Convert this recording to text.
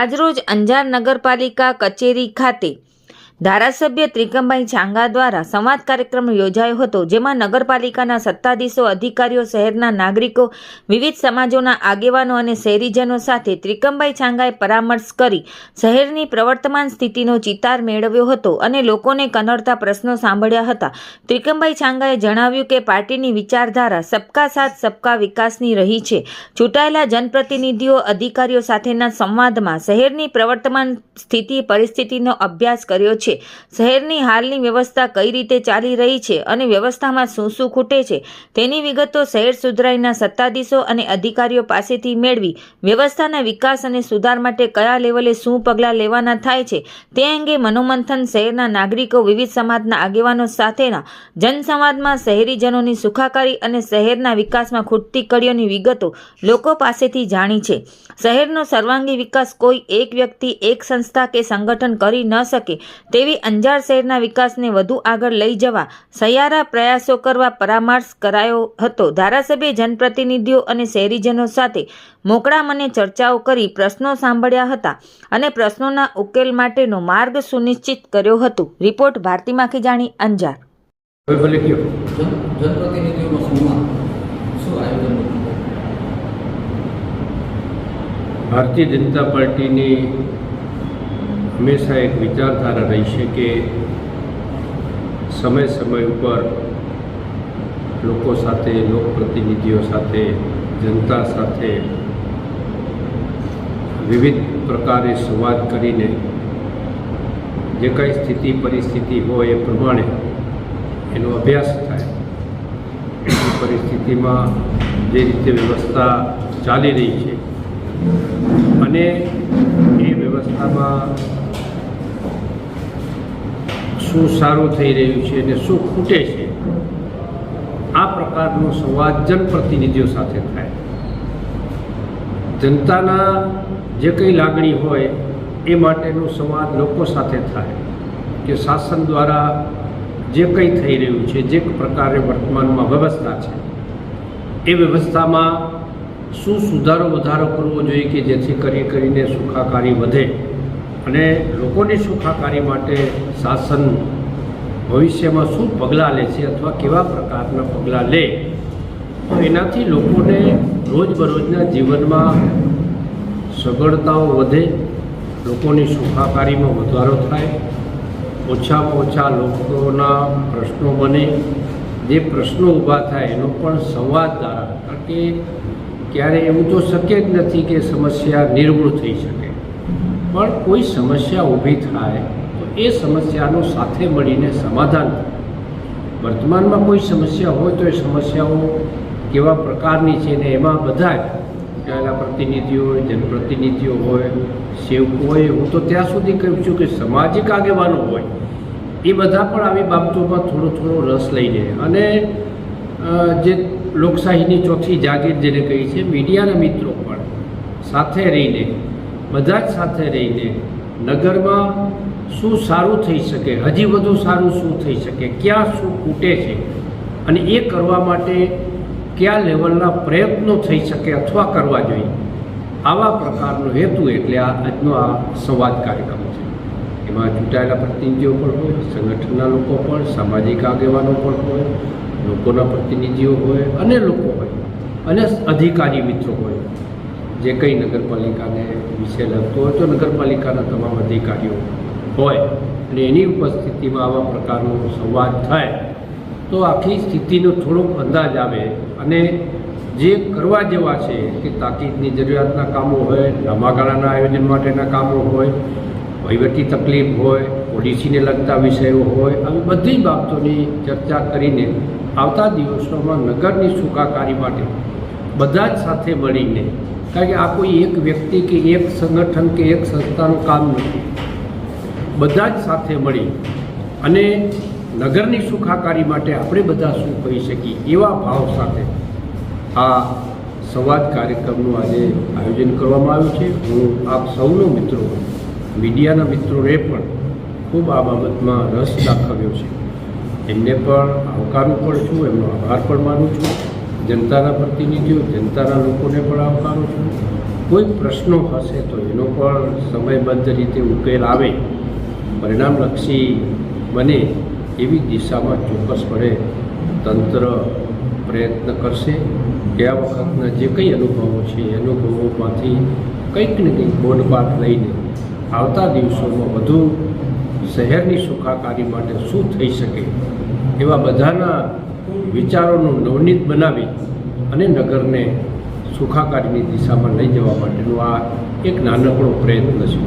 આજરોજ અંજાર નગરપાલિકા કચેરી ખાતે ધારાસભ્ય ત્રિકમભાઈ છાંગા દ્વારા સંવાદ કાર્યક્રમ યોજાયો હતો, જેમાં નગરપાલિકાના સત્તાધીશો, અધિકારીઓ, શહેરના નાગરિકો, વિવિધ સમાજોના આગેવાનો અને શહેરીજનો સાથે ત્રિકમભાઈ છાંગાએ પરામર્શ કરી શહેરની પ્રવર્તમાન સ્થિતિનો ચિતાર મેળવ્યો હતો અને લોકોને કનડતા પ્રશ્નો સાંભળ્યા હતા. ત્રિકમભાઈ છાંગાએ જણાવ્યું કે પાર્ટીની વિચારધારા સબકા સાથ, સબકા વિકાસની રહી છે. ચૂંટાયેલા જનપ્રતિનિધિઓ, અધિકારીઓ સાથેના સંવાદમાં શહેરની પ્રવર્તમાન સ્થિતિ, પરિસ્થિતિનો અભ્યાસ કર્યો છે. શહેરની હાલની વ્યવસ્થા કઈ રીતે ચાલી રહી છે અને વ્યવસ્થામાં શું શું ખૂટે છે તેની વિગતો શહેર સુધરાઈના સત્તાધીશો અને અધિકારીઓ પાસેથી મેળવી. વ્યવસ્થાના વિકાસ અને સુધાર માટે કયા લેવલે શું પગલાં લેવાના થાય છે તે અંગે મનોમંથન શહેરના નાગરિકો, વિવિધ સમાજના આગેવાનો સાથેના જનસંવાદમાં શહેરીજનોની સુખાકારી અને શહેરના વિકાસમાં ખૂટતી કડીઓની વિગતો લોકો પાસેથી જાણી છે. શહેરનો સર્વાંગી વિકાસ કોઈ એક વ્યક્તિ, એક સંસ્થા કે સંગઠન કરી ન શકે તેવી અંજાર શહેરના વિકાસને વધુ આગળ લઈ જવા સહિયારા પ્રયાસો કરવા પરામર્શ કરાયો હતો. ધારાસભ્ય જનપ્રતિનિધિઓ અને શહેરીજનો સાથે મોકળા મને ચર્ચાઓ કરી પ્રશ્નો સાંભળ્યા હતા અને પ્રશ્નોના ઉકેલ માટેનો માર્ગ સુનિશ્ચિત કર્યો હતો. રિપોર્ટ ભારતી માખીજાણી અંજાર? ભારતીય જનતા પાર્ટીની હંમેશા એક વિચારધારા રહી છે કે સમય સમય ઉપર લોકો સાથે, લોકપ્રતિનિધિઓ સાથે, જનતા સાથે વિવિધ પ્રકારે સંવાદ કરીને જે કંઈ સ્થિતિ પરિસ્થિતિ હોય એ પ્રમાણે એનો અભ્યાસ થાય. એ પરિસ્થિતિમાં જે રીતે વ્યવસ્થા ચાલી રહી છે. અને એ વ્યવસ્થામાં શું સારું થઈ રહ્યું છે અને શું ખૂટે છે? આ પ્રકારનો સંવાદ જનપ્રતિનિધિઓ સાથે થાય. જનતાના જે કંઈ લાગણી હોય એ માટેનો સંવાદ લોકો સાથે થાય કે શાસન દ્વારા જે કંઈ થઈ રહ્યું છે, જે પ્રકારે વર્તમાનમાં વ્યવસ્થા છે, એ વ્યવસ્થામાં શું સુધારો વધારો કરવો જોઈએ કે જેથી કરી કરીને સુખાકારી વધે? અને લોકોની સુખાકારી માટે શાસન ભવિષ્યમાં શું પગલાં લે છે અથવા કેવા પ્રકારના પગલાં લે? તો એનાથી લોકોને રોજબરોજના જીવનમાં સગવડતાઓ વધે, લોકોની સુખાકારીમાં વધારો થાય, ઓછામાં ઓછા લોકોના પ્રશ્નો બને. જે પ્રશ્નો ઊભા થાય એનો પણ સંવાદ દ્વારા, કારણ કે ક્યારે એવું તો શક્ય જ નથી કે સમસ્યા નિર્મૂળ થઈ શકે. પણ કોઈ સમસ્યા ઊભી થાય તો એ સમસ્યાનું સાથે મળીને સમાધાન વર્તમાનમાં કોઈ સમસ્યા હોય તો એ સમસ્યાઓ કેવા પ્રકારની છે ને એમાં બધા ચૂંટાયેલા પ્રતિનિધિઓ હોય જનપ્રતિનિધિઓ હોય, સેવકો હોય, હું તો ત્યાં સુધી કહું છું કે સામાજિક આગેવાનો હોય, એ બધા પણ આવી બાબતોમાં થોડો થોડો રસ લઈને અને જે લોકશાહીની ચોથી જાગીર જેને કહી છે, મીડિયાના મિત્રો પણ સાથે રહીને બધા જ સાથે રહીને નગરમાં શું સારું થઈ શકે, હજી વધુ સારું શું થઈ શકે, ક્યાં શું ખૂટે છે અને એ કરવા માટે કયા લેવલના પ્રયત્નો થઈ શકે અથવા કરવા જોઈએ. આવા પ્રકારનો હેતુ એટલે આ આજનો આ સંવાદ કાર્યક્રમ છે. એમાં ચૂંટાયેલા પ્રતિનિધિઓ પણ હોય, સંગઠનના લોકો પણ, સામાજિક આગેવાનો પણ હોય, લોકોના પ્રતિનિધિઓ હોય અને લોકો હોય અને અધિકારી મિત્રો હોય. જે કંઈ નગરપાલિકાને વિશે લગતો હોય તો નગરપાલિકાના તમામ અધિકારીઓ હોય અને એની ઉપસ્થિતિમાં આવા પ્રકારનો સંવાદ થાય, તો આખી સ્થિતિનો થોડોક અંદાજ આવે અને જે કરવા જેવા છે કે તાકીદની જરૂરિયાતના કામો હોય લાંબા આયોજન માટેના કામો હોય, વહીવટી તકલીફ હોય, ઓડીસીને લગતા વિષયો હોય, આવી બધી જ બાબતોની ચર્ચા કરીને આવતા દિવસોમાં નગરની સુખાકારી માટે બધા જ સાથે મળીને કારણ કે આ કોઈ એક વ્યક્તિ કે એક સંગઠન કે એક સંસ્થાનું કામ નથી. બધા જ સાથે મળી અને નગરની સુખાકારી માટે આપણે બધા શું કહી શકીએ એવા ભાવ સાથે આ સંવાદ કાર્યક્રમનું આજે આયોજન કરવામાં આવ્યું છે. હું આપ સૌનો મિત્રો, મીડિયાના મિત્રોએ પણ ખૂબ આ બાબતમાં રસ દાખવ્યો છે. એમને પણ આવકારું પણ છું. એમનો આભાર પણ માનું છું. જનતાના પ્રતિનિધિઓ, જનતાના લોકોને પણ આવકારું છું. કોઈ પ્રશ્નો હશે તો એનો પણ સમયબદ્ધ રીતે ઉકેલ આવે. પરિણામલક્ષી બને એવી દિશામાં ચોક્કસપણે તંત્ર પ્રયત્ન કરશે ગયા વખતના જે કંઈ અનુભવો છે, એ અનુભવોમાંથી કંઈક ને કંઈક બોધપાઠ લઈને આવતા દિવસોમાં વધુ શહેરની સુખાકારી માટે શું થઈ શકે એવા બધાના વિચારોનું નવનીત બનાવી અને નગરને સુખાકારીની દિશામાં લઈ જવા માટેનો આ એક નાનકડો પ્રયત્ન છે.